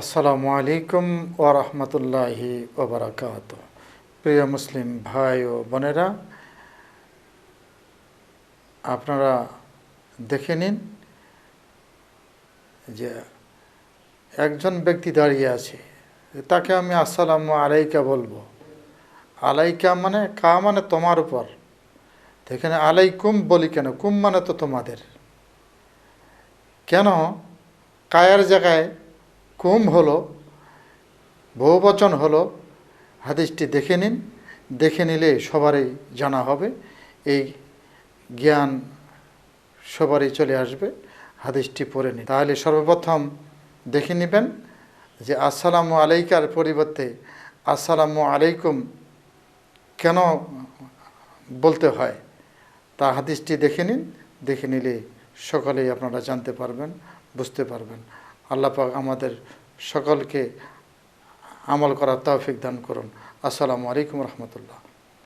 আসসালামু আলাইকুম ওরহমতুল্লাহি ওবরাকাত প্রিয় মুসলিম ভাই ও বোনেরা, আপনারা দেখে নিন যে একজন ব্যক্তি দাঁড়িয়ে আছে, তাকে আমি আসসালামু আলাইকা বলব। আলাইকা মানে কা মানে তোমার উপর। এখানে আলাইকুম বলি কেন? কুম মানে তো তোমাদের। কেন? কায়ার জায়গায় কুম হলো, বহুবচন হলো, হাদিসটি দেখে নিন। দেখে নিলে সবারই জানা হবে, এই জ্ঞান সবারই চলে আসবে, হাদিসটি পড়ে নিন। তাহলে সর্বপ্রথম দেখে নেবেন যে আসসালামু আলাইকার পরিবর্তে আসসালামু আলাইকুম কেন বলতে হয়? তা হাদিসটি দেখে নিন। দেখে নিলে সকলেই আপনারা জানতে পারবেন, বুঝতে পারবেন। আল্লাহ পাক আমাদের সকলকে আমল করার তৌফিক দান করুন। আসসালামু আলাইকুম রহমতুল্লাহ।